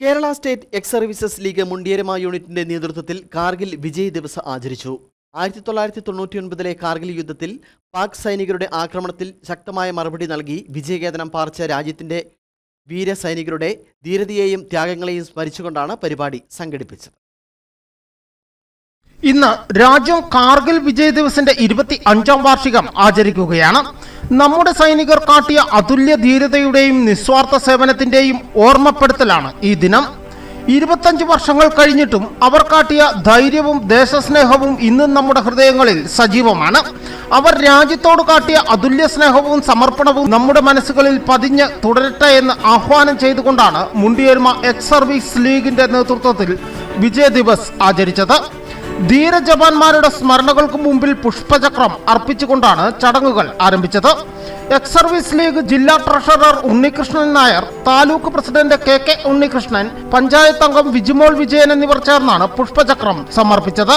Kerala state ex services league Mundiyarama യൂണിറ്റിന്റെ നേതൃത്വത്തിൽ കാർഗിൽ വിജയ് ദിവസ് ആചരിച്ചു. ആയിരത്തി തൊള്ളായിരത്തി തൊണ്ണൂറ്റിയൊൻപതിലെ കാർഗിൽ യുദ്ധത്തിൽ പാക് സൈനികരുടെ ആക്രമണത്തിൽ ശക്തമായ മറുപടി നൽകി വിജയകേതനം പാർച്ച രാജ്യത്തിന്റെ വീരസൈനികരുടെ ധീരതയെയും ത്യാഗങ്ങളെയും സ്മരിച്ചുകൊണ്ടാണ് പരിപാടി സംഘടിപ്പിച്ചത്. ഇന്ന് രാജ്യം കാർഗിൽ വിജയ് ദിവസിന്റെ ഇരുപത്തി അഞ്ചാം വാർഷികം ആചരിക്കുകയാണ്. നമ്മുടെ സൈനികർ കാട്ടിയ അതുല്യ ധീരതയുടെയും നിസ്വാർത്ഥ സേവനത്തിന്റെയും ഓർമ്മപ്പെടുത്തലാണ് ഈ ദിനം. ഇരുപത്തഞ്ച് വർഷങ്ങൾ കഴിഞ്ഞിട്ടും അവർ കാട്ടിയ ധൈര്യവും ദേശസ്നേഹവും ഇന്നും നമ്മുടെ ഹൃദയങ്ങളിൽ സജീവമാണ്. അവർ രാജ്യത്തോട് കാട്ടിയ അതുല്യ സ്നേഹവും സമർപ്പണവും നമ്മുടെ മനസ്സുകളിൽ പതിഞ്ഞ് തുടരട്ടെ എന്ന് ആഹ്വാനം ചെയ്തുകൊണ്ടാണ് മുണ്ടിയേരുമ എക്സ് സർവീസ് ലീഗിന്റെ നേതൃത്വത്തിൽ വിജയ് ദിവസ് ആചരിച്ചത്. ധീരജവാന്മാരുടെ സ്മരണകൾക്ക് മുമ്പിൽ പുഷ്പചക്രം അർപ്പിച്ചുകൊണ്ടാണ് ചടങ്ങുകൾ ആരംഭിച്ചത്. എക്സ് സർവീസ് ലീഗ് ജില്ലാ treasurer Unnikrishnan Nair taluk president K K Unnikrishnan panchayat അംഗം വിജിമോൾ വിജയൻ എന്നിവർ ചേർന്നാണ് പുഷ്പചക്രം സമർപ്പിച്ചത്.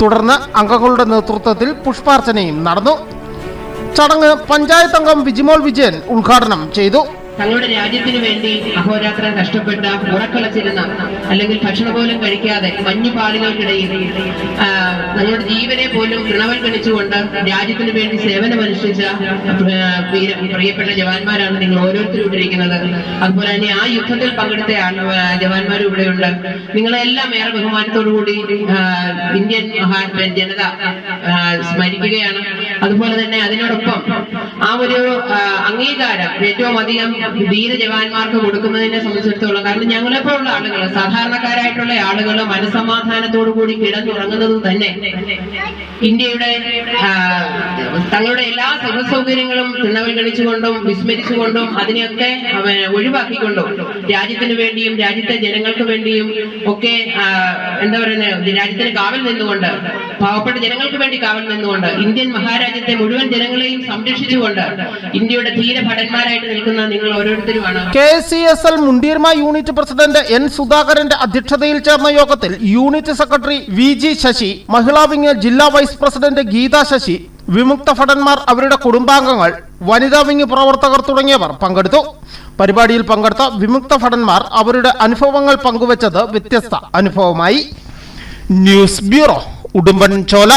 തുടർന്ന് അംഗങ്ങളുടെ നേതൃത്വത്തിൽ പുഷ്പാർച്ചനയും നടന്നു. ചടങ്ങ് പഞ്ചായത്ത് അംഗം വിജിമോൾ വിജയൻ ഉദ്ഘാടനം ചെയ്തു. തങ്ങളുടെ രാജ്യത്തിനു വേണ്ടി അഹോരാത്രം കഷ്ടപ്പെട്ട ഉറക്കളച്ചിരുന്ന അല്ലെങ്കിൽ ഭക്ഷണം പോലും കഴിക്കാതെ മഞ്ഞുപാളികൾക്കിടയിൽ തങ്ങളുടെ ജീവനെ പോലും തൃണവൽക്കരിച്ചുകൊണ്ട് രാജ്യത്തിന് വേണ്ടി സേവനമനുഷ്ഠിച്ച പ്രിയപ്പെട്ട ജവാന്മാരാണ് നിങ്ങൾ ഓരോരുത്തരും ഇവിടെ ഇരിക്കുന്നത്. അതുപോലെ തന്നെ ആ യുദ്ധത്തിൽ പങ്കെടുത്ത ജവാന്മാരും ഇവിടെയുണ്ട് നിങ്ങളെല്ലാം ഏറെ ബഹുമാനത്തോടു കൂടി ഇന്ത്യൻ ജനത സ്മരിക്കുകയാണ്. അതുപോലെ തന്നെ അതിനോടൊപ്പം ആ ഒരു അംഗീകാരം ഏറ്റവും അധികം ധീര ജവാന്മാർക്ക് കൊടുക്കുന്നതിനെ സംബന്ധിച്ചിടത്തോളം കാരണം ഞങ്ങളെപ്പോലുള്ള ആളുകൾ സാധാരണക്കാരായിട്ടുള്ള ആളുകൾ മനസമാധാനത്തോടു കൂടി കിടന്നുറങ്ങുന്നത് തന്നെ. ഇന്ത്യയുടെ തങ്ങളുടെ എല്ലാ സുഖ സൗകര്യങ്ങളും തൃണവൽഗണിച്ചുകൊണ്ടും വിസ്മരിച്ചുകൊണ്ടും അതിനെയൊക്കെ ഒഴിവാക്കിക്കൊണ്ടും രാജ്യത്തിന് വേണ്ടിയും രാജ്യത്തെ ജനങ്ങൾക്ക് വേണ്ടിയും ഒക്കെ എന്താ പറയുന്നത് രാജ്യത്തിന് കാവൽ നിന്നുകൊണ്ട് പാവപ്പെട്ട ജനങ്ങൾക്ക് വേണ്ടി കാവൽ നിന്നുകൊണ്ട് ഇന്ത്യൻ മഹാരാജ്യത്തെ മുഴുവൻ ജനങ്ങളെയും സംരക്ഷിച്ചുകൊണ്ട് ഇന്ത്യയുടെ ധീരഭടന്മാരായിട്ട് നിൽക്കുന്ന നിങ്ങൾ ഓരോരുത്തരുമാണ്. K C S L Mundeerma unit president N സുധാകരന്റെ അധ്യക്ഷതയിൽ ചേർന്ന യോഗത്തിൽ unit secretary V G Sasi മഹിളാ ജില്ലാ വൈസ് പ്രസിഡന്റ് ഗീതാ ശശി വിമുക്ത ഭടന്മാർ അവരുടെ കുടുംബാംഗങ്ങൾ വനിതാ വിങ് പ്രവർത്തകർ തുടങ്ങിയവർ പങ്കെടുത്തു. പരിപാടിയിൽ പങ്കെടുത്ത വിമുക്ത ഭടന്മാർ അവരുടെ അനുഭവങ്ങൾ പങ്കുവച്ചത് വ്യത്യസ്ത അനുഭവമായി. ന്യൂസ് ബ്യൂറോ ഉടുമ്പൻ ചോല